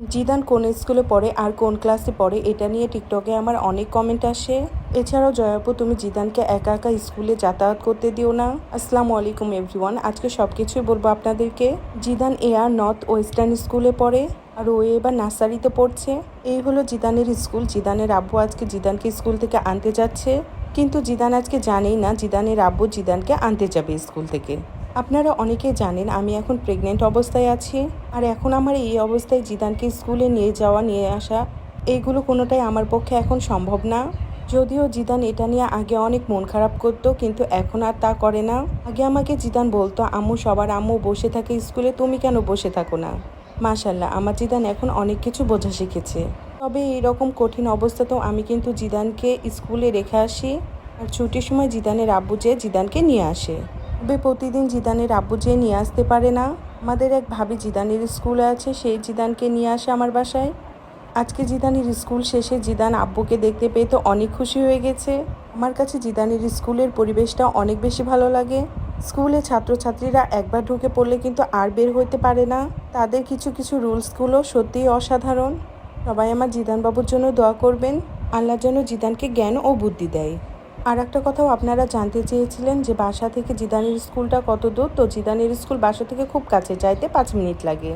Zidane কোন স্কুলে পড়ে আর কোন ক্লাসে পড়ে, এটা নিয়ে টিকটকে আমার অনেক কমেন্ট আসে। এছাড়াও জয়াপু, তুমি জিদানকে একা একা স্কুলে যাতায়াত করতে দিও না। আসসালামু আলাইকুম এভরিওয়ান আজকে সব কিছুই বলব আপনাদেরকে। জিদান এয়ার নর্থ ওয়েস্টার্ন স্কুলে পড়ে আর ও এবার নার্সারিতে পড়ছে। এই হলো জিদানের স্কুল। জিদানের আব্বু আজকে জিদানকে স্কুল থেকে আনতে যাচ্ছে। কিন্তু জিদান আজকে জানেই না, জিদানের আব্বু জিদানকে আনতে যাবে স্কুল থেকে। আপনারা অনেকে জানেন আমি এখন প্রেগনেন্ট অবস্থায় আছি। আর এখন আমার এই অবস্থায় জিদানকে স্কুলে নিয়ে যাওয়া, নিয়ে আসা, এইগুলো কোনোটাই আমার পক্ষে এখন সম্ভব না। যদিও জিদান এটা নিয়ে আগে অনেক মন খারাপ করতো, কিন্তু এখন আর তা করে না। আগে আমাকে জিদান বলতো, আম্মু, সবার আম্মু বসে থাকে স্কুলে, তুমি কেন বসে থাকো না? মাশাল্লাহ আমার জিদান এখন অনেক কিছু বোঝা শিখেছে। তবে এইরকম কঠিন অবস্থাতেও আমি কিন্তু জিদানকে স্কুলে রেখে আসি। আর ছুটির সময় জিদানের আব্বু যে জিদানকে নিয়ে আসে। তবে প্রতিদিন জিদানের আব্বু যে নিয়ে আসতে পারে না? আমাদের এক ভাবি জিদানের স্কুলে আছে, সেই জিদানকে নিয়ে আসে আমার বাসায়। আজকে জিদানের স্কুল শেষে জিদান আব্বুকে দেখতে পেয়ে তো অনেক খুশি হয়ে গেছে। আমার কাছে জিদানের স্কুলের পরিবেশটা অনেক বেশি ভালো লাগে। স্কুলে ছাত্রছাত্রীরা একবার ঢুকে পড়লে কিন্তু আর বের হইতে পারে না। তাদের কিছু কিছু রুলসগুলো সত্যিই অসাধারণ। সবাই আমার জিদানবাবুর জন্য দোয়া করবেন। আল্লাহ যেন জিদানকে জ্ঞান ও বুদ্ধি দেয়। আর একটা কথাও আপনারা জানতে চেয়েছিলেন যে বাসা থেকে জিদানের স্কুলটা কত দূর? তো জিদানের স্কুল বাসা থেকে খুব কাছে, যাইতে পাঁচ মিনিট লাগে।